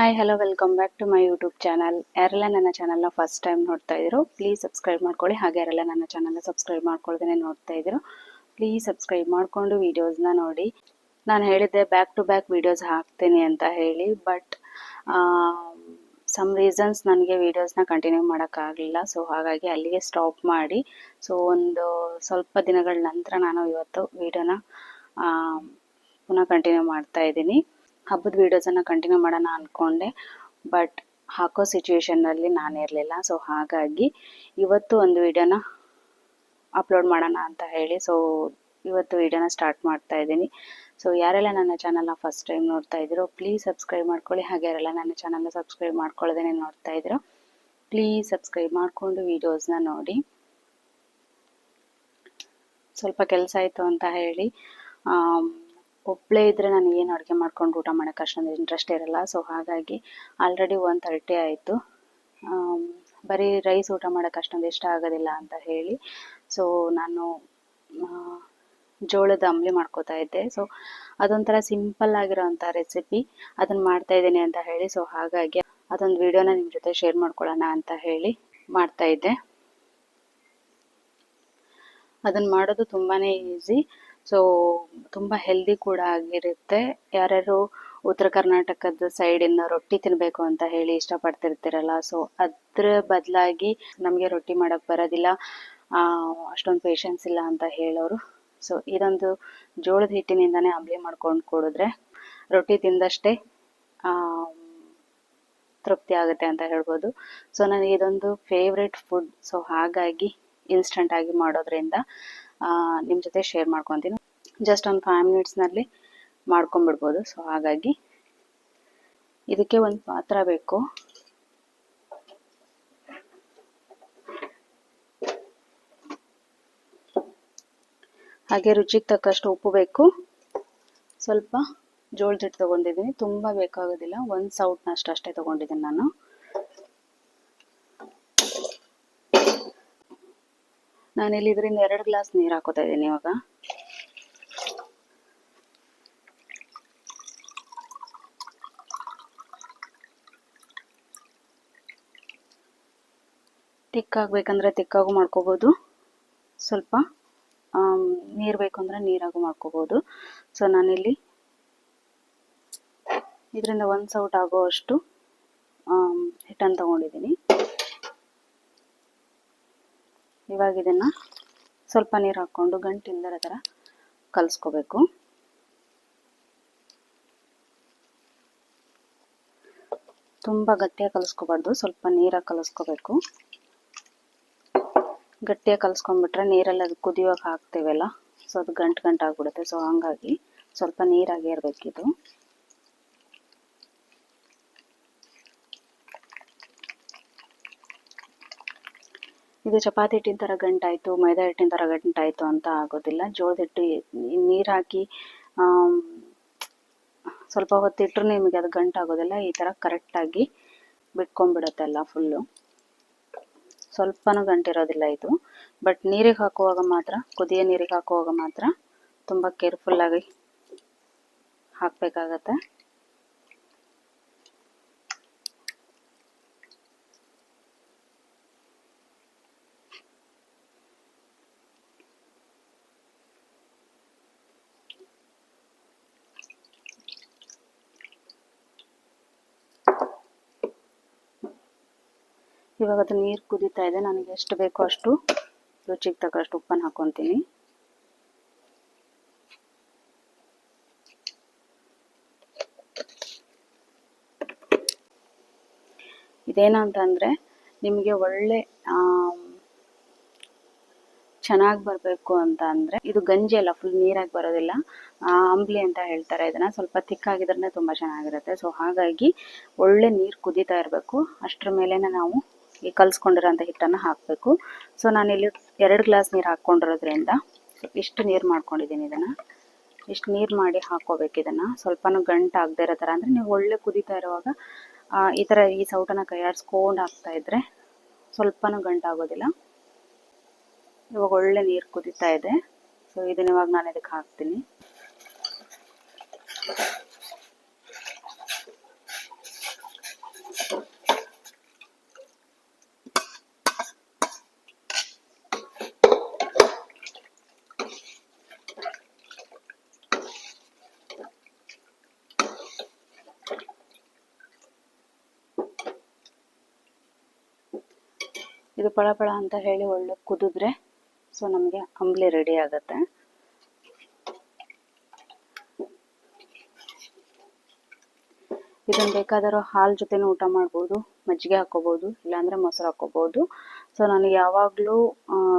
Hi hello welcome back to my YouTube channel ಯಾರೆಲ್ಲ ನನ್ನ ಚಾನಲ್ನ ಫಸ್ಟ್ ಟೈಮ್ ನೋಡ್ತಾ ಇದ್ರು ಪ್ಲೀಸ್ ಸಬ್ಸ್ಕ್ರೈಬ್ ಮಾಡ್ಕೊಳ್ಳಿ. ಹಾಗೆ ಯಾರೆಲ್ಲ ನನ್ನ ಚಾನಲ್ನ ಸಬ್ಸ್ಕ್ರೈಬ್ ಮಾಡ್ಕೊಳ್ದೇ ನೋಡ್ತಾ ಇದ್ರು ಪ್ಲೀಸ್ ಸಬ್ಸ್ಕ್ರೈಬ್ ಮಾಡಿಕೊಂಡು ವೀಡಿಯೋಸ್ನ ನೋಡಿ. ನಾನು ಹೇಳಿದ್ದೆ ಬ್ಯಾಕ್ ಟು ಬ್ಯಾಕ್ ವೀಡಿಯೋಸ್ ಹಾಕ್ತೀನಿ ಅಂತ ಹೇಳಿ ಬಟ್ ಸಮ್ ರೀಸನ್ಸ್ ನನಗೆ ವೀಡಿಯೋಸ್ನ ಕಂಟಿನ್ಯೂ ಮಾಡೋಕ್ಕಾಗಲಿಲ್ಲ. ಸೊ ಹಾಗಾಗಿ ಅಲ್ಲಿಗೆ ಸ್ಟಾಪ್ ಮಾಡಿ. ಸೊ ಒಂದು ಸ್ವಲ್ಪ ದಿನಗಳ ನಂತರ ನಾನು ಇವತ್ತು ವೀಡಿಯೋನ ಪುನಃ ಕಂಟಿನ್ಯೂ ಮಾಡ್ತಾ ಇದ್ದೀನಿ. ಹಬ್ಬದ ವೀಡಿಯೋಸನ್ನು ಕಂಟಿನ್ಯೂ ಮಾಡೋಣ ಅಂದ್ಕೊಂಡೆ ಬಟ್ ಹಾಕೋ ಸಿಚುವೇಶನ್ನಲ್ಲಿ ನಾನು ಇರಲಿಲ್ಲ. ಸೊ ಹಾಗಾಗಿ ಇವತ್ತು ಒಂದು ವೀಡಿಯೋನ ಅಪ್ಲೋಡ್ ಮಾಡೋಣ ಅಂತ ಹೇಳಿ. ಸೊ ಇವತ್ತು ವೀಡಿಯೋನ ಸ್ಟಾರ್ಟ್ ಮಾಡ್ತಾ ಇದ್ದೀನಿ. ಸೊ ಯಾರೆಲ್ಲ ನನ್ನ ಚಾನಲ್ನ ಫಸ್ಟ್ ಟೈಮ್ ನೋಡ್ತಾ ಇದ್ದೀರೋ ಪ್ಲೀಸ್ ಸಬ್ಸ್ಕ್ರೈಬ್ ಮಾಡ್ಕೊಳ್ಳಿ. ಹಾಗೆ ಯಾರೆಲ್ಲ ನನ್ನ ಚಾನಲ್ನ ಸಬ್ಸ್ಕ್ರೈಬ್ ಮಾಡ್ಕೊಳ್ಳೋದೇ ನೋಡ್ತಾ ಇದ್ದೀರೋ ಪ್ಲೀಸ್ ಸಬ್ಸ್ಕ್ರೈಬ್ ಮಾಡಿಕೊಂಡು ವೀಡಿಯೋಸ್ನ ನೋಡಿ. ಸ್ವಲ್ಪ ಕೆಲಸ ಆಯಿತು ಅಂತ ಹೇಳಿ. ಒಬ್ಬಳೇ ಇದ್ರೆ ನಾನು ಏನು ಅಡುಗೆ ಮಾಡ್ಕೊಂಡು ಊಟ ಮಾಡೋಕ್ಕೆ ಅಷ್ಟೊಂದು ಇಂಟ್ರೆಸ್ಟ್ ಇರಲ್ಲ. ಸೊ ಹಾಗಾಗಿ ಆಲ್ರೆಡಿ ಒನ್ ತರ್ಟಿ ಆಯಿತು. ಬರೀ ರೈಸ್ ಊಟ ಮಾಡೋಕ್ಕೆ ಅಷ್ಟೊಂದು ಇಷ್ಟ ಆಗೋದಿಲ್ಲ ಅಂತ ಹೇಳಿ. ಸೊ ನಾನು ಜೋಳದ ಅಂಬ್ಲಿ ಮಾಡ್ಕೋತಾ ಇದ್ದೆ. ಸೊ ಅದೊಂಥರ ಸಿಂಪಲ್ ಆಗಿರೋವಂಥ ರೆಸಿಪಿ ಅದನ್ನು ಮಾಡ್ತಾ ಇದ್ದೀನಿ ಅಂತ ಹೇಳಿ. ಸೊ ಹಾಗಾಗಿ ಅದೊಂದು ವಿಡಿಯೋನ ನಿಮ್ಮ ಜೊತೆ ಶೇರ್ ಮಾಡ್ಕೊಳ್ಳೋಣ ಅಂತ ಹೇಳಿ ಮಾಡ್ತಾ ಇದ್ದೆ. ಅದನ್ನು ಮಾಡೋದು ತುಂಬಾ ಈಸಿ ಸೊ ತುಂಬ ಹೆಲ್ದಿ ಕೂಡ ಆಗಿರುತ್ತೆ. ಯಾರ್ಯಾರು ಉತ್ತರ ಕರ್ನಾಟಕದ ಸೈಡಿಂದ ರೊಟ್ಟಿ ತಿನ್ನಬೇಕು ಅಂತ ಹೇಳಿ ಇಷ್ಟಪಡ್ತಿರ್ತೀರಲ್ಲ ಸೊ ಅದ್ರ ಬದಲಾಗಿ ನಮಗೆ ರೊಟ್ಟಿ ಮಾಡೋಕ್ಕೆ ಬರೋದಿಲ್ಲ. ಅಷ್ಟೊಂದು ಪೇಷನ್ಸ್ ಇಲ್ಲ ಅಂತ ಹೇಳೋರು. ಸೊ ಇದೊಂದು ಜೋಳದ ಹಿಟ್ಟಿನಿಂದನೇ ಅಂಬ್ಲಿ ಮಾಡ್ಕೊಂಡು ಕೊಡಿದ್ರೆ ರೊಟ್ಟಿ ತಿಂದಷ್ಟೇ ತೃಪ್ತಿ ಆಗುತ್ತೆ ಅಂತ ಹೇಳ್ಬೋದು. ಸೊ ನನಗೆ ಇದೊಂದು ಫೇವ್ರೆಟ್ ಫುಡ್ ಸೊ ಹಾಗಾಗಿ ಇನ್ಸ್ಟಂಟ್ ಆಗಿ ಮಾಡೋದ್ರಿಂದ ನಿಮ್ಮ ಜೊತೆ ಶೇರ್ ಮಾಡ್ಕೊತೀನಿ. ಜಸ್ಟ್ ಒಂದು ಫೈವ್ ಮಿನಿಟ್ಸ್ನಲ್ಲಿ ಮಾಡ್ಕೊಂಬಿಡ್ಬೋದು ಸೊ ಹಾಗಾಗಿ ಇದಕ್ಕೆ ಒಂದು ಪಾತ್ರ ಬೇಕು. ಹಾಗೆ ರುಚಿಗೆ ತಕ್ಕಷ್ಟು ಉಪ್ಪು ಬೇಕು. ಸ್ವಲ್ಪ ಜೋಳದ ಹಿಟ್ಟು ತೊಗೊಂಡಿದ್ದೀನಿ. ತುಂಬ ಬೇಕಾಗೋದಿಲ್ಲ. ಒಂದು ಸೌಟ್ನಷ್ಟು ಅಷ್ಟೇ ತೊಗೊಂಡಿದ್ದೀನಿ ನಾನು. ನಾನಿಲ್ಲಿ ಇದರಿಂದ ಎರಡು ಗ್ಲಾಸ್ ನೀರು ಹಾಕೋತಾ ಇದ್ದೀನಿ ಇವಾಗ. ತಿಕ್ಕಾಗಬೇಕಂದ್ರೆ ತಿಕ್ಕಾಗೂ ಮಾಡ್ಕೋಬೋದು. ಸ್ವಲ್ಪ ನೀರು ಬೇಕು ಅಂದರೆ ನೀರಾಗೂ ಮಾಡ್ಕೋಬೋದು. ಸೊ ನಾನಿಲ್ಲಿ ಇದರಿಂದ ಒಂದು ಸೌಟ್ ಆಗೋವಷ್ಟು ಹಿಟ್ಟನ್ನು ತೊಗೊಂಡಿದ್ದೀನಿ. ಇವಾಗ ಇದನ್ನು ಸ್ವಲ್ಪ ನೀರು ಹಾಕ್ಕೊಂಡು ಗಂಟಿಲ್ದರ ಥರ ಕಲಿಸ್ಕೋಬೇಕು. ತುಂಬ ಗಟ್ಟಿಯಾಗಿ ಕಲಸ್ಕೋಬಾರ್ದು, ಸ್ವಲ್ಪ ನೀರಾಗಿ ಕಲಿಸ್ಕೋಬೇಕು. ಗಟ್ಟಿಯಾಗಿ ಕಲಿಸ್ಕೊಂಡ್ಬಿಟ್ರೆ ನೀರಲ್ಲಿ ಅದು ಕುದಿಯೋಕೆ ಹಾಕ್ತೇವಲ್ಲ, ಸೊ ಅದು ಗಂಟು ಗಂಟು ಆಗ್ಬಿಡುತ್ತೆ ಸೊ ಹಂಗಾಗಿ ಸ್ವಲ್ಪ ನೀರಾಗೇ ಇರಬೇಕಿದು. ಇದು ಚಪಾತಿ ಹಿಟ್ಟಿನ ಥರ ಗಂಟಾಯಿತು, ಮೈದಾ ಹಿಟ್ಟಿನ ಥರ ಗಂಟಾಯಿತು ಅಂತ ಆಗೋದಿಲ್ಲ. ಜೋಳದ ಹಿಟ್ಟು ನೀರು ಹಾಕಿ ಸ್ವಲ್ಪ ಹೊತ್ತಿಟ್ಟರು ನಿಮಗೆ ಅದು ಗಂಟಾಗೋದಿಲ್ಲ. ಈ ಥರ ಕರೆಕ್ಟಾಗಿ ಬಿಟ್ಕೊಂಡ್ಬಿಡುತ್ತೆ ಎಲ್ಲ ಫುಲ್ಲು ಸ್ವಲ್ಪನೂ ಗಂಟಿರೋದಿಲ್ಲ ಇದು. ಬಟ್ ನೀರಿಗೆ ಹಾಕುವಾಗ ಮಾತ್ರ, ಕುದಿಯೋ ನೀರಿಗೆ ಹಾಕುವಾಗ ಮಾತ್ರ ತುಂಬ ಕೇರ್ಫುಲ್ಲಾಗಿ ಹಾಕಬೇಕಾಗತ್ತೆ. ಇವಾಗ ಅದು ನೀರು ಕುದೀತಾ ಇದೆ. ನನಗೆ ಎಷ್ಟು ಬೇಕೋ ಅಷ್ಟು ರುಚಿಗೆ ತಕ್ಕಷ್ಟು ಉಪ್ಪನ್ನು ಹಾಕೊತೀನಿ. ಇದೇನು ಅಂತಂದರೆ ನಿಮಗೆ ಒಳ್ಳೆ ಚೆನ್ನಾಗಿ ಬರಬೇಕು ಅಂತ ಅಂದರೆ ಇದು ಗಂಜಿ ಅಲ್ಲ ಫುಲ್ ನೀರಾಗಿ ಬರೋದಿಲ್ಲ. ಅಂಬ್ಲಿ ಅಂತ ಹೇಳ್ತಾರೆ ಇದನ್ನು. ಸ್ವಲ್ಪ ತಿಕ್ಕಾಗಿದ್ರೆ ತುಂಬ ಚೆನ್ನಾಗಿರುತ್ತೆ. ಸೊ ಹಾಗಾಗಿ ಒಳ್ಳೆ ನೀರು ಕುದೀತಾ ಇರಬೇಕು. ಅಷ್ಟರ ಮೇಲೇ ನಾವು ಈ ಕಲಿಸ್ಕೊಂಡಿರೋಂಥ ಹಿಟ್ಟನ್ನು ಹಾಕಬೇಕು. ಸೊ ನಾನಿಲ್ಲಿ ಎರಡು ಗ್ಲಾಸ್ ನೀರು ಹಾಕ್ಕೊಂಡಿರೋದ್ರಿಂದ ಇಷ್ಟು ನೀರು ಮಾಡ್ಕೊಂಡಿದ್ದೀನಿ ಇದನ್ನು. ಇಷ್ಟು ನೀರು ಮಾಡಿ ಹಾಕ್ಕೋಬೇಕು ಇದನ್ನು. ಸ್ವಲ್ಪನೂ ಗಂಟು ಆಗದೆ ಇರೋ ಥರ ಅಂದರೆ ನೀವು ಒಳ್ಳೆ ಕುದೀತಾ ಇರುವಾಗ ಈ ಥರ ಈ ಸೌಟನ್ನು ಕೈಯಾಡಿಸ್ಕೊಂಡು ಹಾಕ್ತಾ ಇದ್ದರೆ ಸ್ವಲ್ಪನೂ ಗಂಟಾಗೋದಿಲ್ಲ ಇವಾಗ ಒಳ್ಳೆ ನೀರು ಕುದೀತಾ ಇದೆ. ಸೊ ಇದನ್ನ ಇವಾಗ ನಾನು ಇದಕ್ಕೆ ಹಾಕ್ತೀನಿ. ಇದು ಪಳ ಪಳ ಅಂತ ಹೇಳಿ ಒಳ್ಳೆ ಕುದಿದ್ರೆ ಸೊ ನಮಗೆ ಅಂಬ್ಲಿ ರೆಡಿ ಆಗುತ್ತೆ. ಇದನ್ನು ಬೇಕಾದರೂ ಹಾಲು ಜೊತೆನೂ ಊಟ ಮಾಡ್ಬೋದು, ಮಜ್ಜಿಗೆ ಹಾಕೋಬೋದು ಇಲ್ಲಾಂದರೆ ಮೊಸರು ಹಾಕೋಬೋದು ಸೊ ನನಗೆ ಯಾವಾಗಲೂ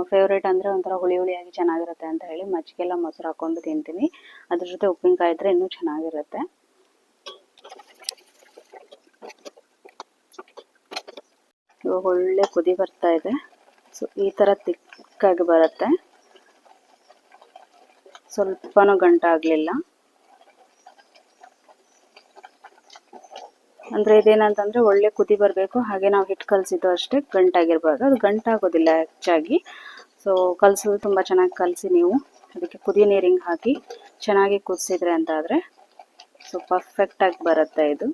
ಫೇವ್ರೇಟ್ ಅಂದರೆ ಒಂಥರ ಹುಳಿ ಹುಳಿಯಾಗಿ ಚೆನ್ನಾಗಿರುತ್ತೆ ಅಂತ ಹೇಳಿ ಮಜ್ಜಿಗೆಲ್ಲ ಮೊಸರು ಹಾಕೊಂಡು ತಿಂತೀನಿ. ಅದ್ರ ಜೊತೆ ಉಪ್ಪಿನಕಾಯಿ ಇದ್ರೆ ಇನ್ನೂ ಚೆನ್ನಾಗಿರುತ್ತೆ. ಇವಾಗ ಒಳ್ಳೆ ಕುದಿ ಬರ್ತಾ ಇದೆ. ಸೊ ಈ ಥರ ತಿಕ್ಕಾಗಿ ಬರುತ್ತೆ. ಸ್ವಲ್ಪನೂ ಗಂಟಾಗಲಿಲ್ಲ ಅಂದರೆ ಇದೇನಂತಂದರೆ ಒಳ್ಳೆ ಕುದಿ ಬರಬೇಕು. ಹಾಗೆ ನಾವು ಹಿಟ್ಟು ಕಲಸಿದ್ದು ಅಷ್ಟೇ ಗಂಟಾಗಿರ್ಬಾರ್ದು ಅದು ಗಂಟಾಗೋದಿಲ್ಲ ಹೆಚ್ಚಾಗಿ. ಸೊ ಕಲಸೋದು ತುಂಬ ಚೆನ್ನಾಗಿ ಕಲಸಿ ನೀವು. ಅದಕ್ಕೆ ಕುದಿ ನೀರಿಂಗ್ ಹಾಕಿ ಚೆನ್ನಾಗಿ ಕುದಿಸಿದ್ರೆ ಅಂತ ಆದರೆ ಸೊ ಪರ್ಫೆಕ್ಟಾಗಿ ಬರುತ್ತೆ ಇದು.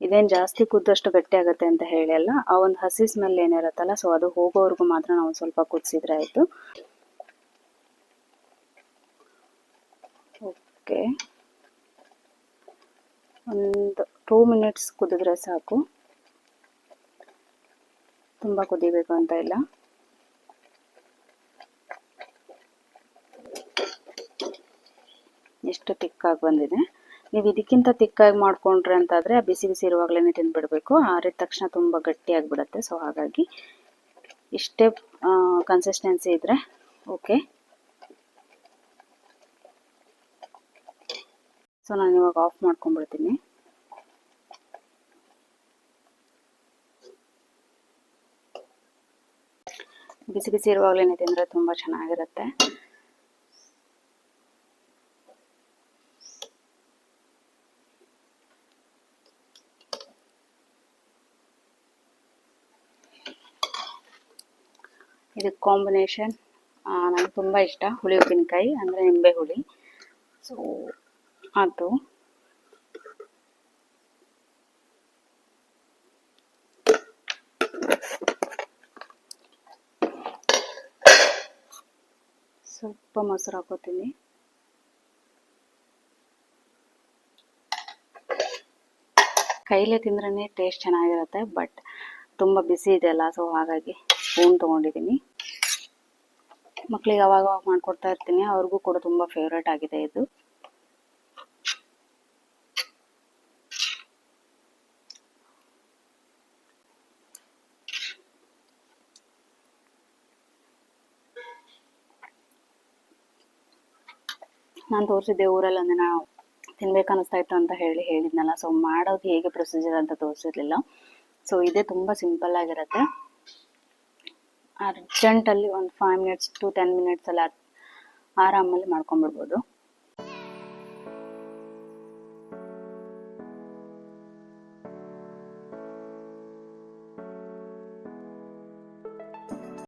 ಇದೇನು ಜಾಸ್ತಿ ಕುದ್ದಷ್ಟು ಗಟ್ಟಿ ಆಗುತ್ತೆ ಅಂತ ಹೇಳಿ ಅಲ್ಲ, ಆ ಒಂದು ಹಸಿ ಸ್ಮೆಲ್ ಏನಿರುತ್ತಲ್ಲ ಸೊ ಅದು ಹೋಗೋವರೆಗೂ ಮಾತ್ರ ನಾವು ಸ್ವಲ್ಪ ಕುದಿಸಿದ್ರೆ ಆಯಿತು. ಓಕೆ. ಒಂದು ಟೂ ಮಿನಿಟ್ಸ್ ಕುದಿದ್ರೆ ಸಾಕು. ತುಂಬ ಕುದಿಬೇಕು ಅಂತ ಇಲ್ಲ. ಎಷ್ಟು ಟಿಕ್ಕಾಗಿ ಬಂದಿದೆ. ನೀವು ಇದಕ್ಕಿಂತ ತಿಕ್ಕಾಗಿ ಮಾಡ್ಕೊಂಡ್ರೆ ಅಂತಾದರೆ ಬಿಸಿ ಬಿಸಿ ಇರುವಾಗಲೇ ತಿಂದುಬಿಡಬೇಕು. ಆರಿದ ತಕ್ಷಣ ತುಂಬ ಗಟ್ಟಿಯಾಗಿಬಿಡುತ್ತೆ. ಸೊ ಹಾಗಾಗಿ ಇಷ್ಟೇ ಕನ್ಸಿಸ್ಟೆನ್ಸಿ ಇದ್ದರೆ ಓಕೆ ಸೊ ನಾನು ಇವಾಗ ಆಫ್ ಮಾಡ್ಕೊಂಡ್ಬಿಡ್ತೀನಿ. ಬಿಸಿ ಬಿಸಿ ಇರುವಾಗಲೇ ತಿಂದರೆ ತುಂಬ ಚೆನ್ನಾಗಿರುತ್ತೆ. ಇದಕ್ಕೆ ಕಾಂಬಿನೇಷನ್ ನನಗೆ ತುಂಬ ಇಷ್ಟ. ಹುಳಿ ಉಪ್ಪಿನಕಾಯಿ, ಅಂದರೆ ನಿಂಬೆ ಹುಳಿ. ಸೊ ಅದು ಸ್ವಲ್ಪ ಮೊಸರು ಹಾಕೋತೀನಿ. ಕೈಲೇ ತಿಂದ್ರೇ ಟೇಸ್ಟ್ ಚೆನ್ನಾಗಿರುತ್ತೆ ಬಟ್ ತುಂಬ ಬಿಸಿ ಇದೆಯಲ್ಲ ಸೊ ಹಾಗಾಗಿ. ಸ್ಪೂನ್ ತೊಗೊಂಡಿದ್ದೀನಿ. ಮಕ್ಕಳಿಗೆ ಅವಾಗ ಅವಾಗ ಮಾಡ್ಕೊಡ್ತಾ ಇರ್ತೀನಿ. ಅವ್ರಿಗೂ ಕೂಡ ತುಂಬ ಫೇವ್ರೇಟ್ ಆಗಿದೆ ಇದು. ನಾನು ತೋರಿಸಿದ್ದೆ ಊರಲ್ಲಿ ಒಂದು ನಾವು ತಿನ್ಬೇಕು ಅನಿಸ್ತಾ ಇತ್ತು ಅಂತ ಹೇಳಿ ಹೇಳಿದ್ನಲ್ಲ. ಸೊ ಮಾಡೋದು ಹೇಗೆ ಪ್ರೊಸೀಜರ್ ಅಂತ ತೋರಿಸಿರ್ಲಿಲ್ಲ. ಸೊ ಇದೇ ತುಂಬ ಸಿಂಪಲ್ ಆಗಿರುತ್ತೆ. ಅರ್ಜೆಂಟಲ್ಲಿ ಒಂದು ಫೈವ್ ಮಿನಿಟ್ಸ್ ಟು ಟೆನ್ ಮಿನಿಟ್ಸಲ್ಲಿ ಆರಾಮಲ್ಲಿ ಮಾಡ್ಕೊಂಬಿಡ್ಬೋದು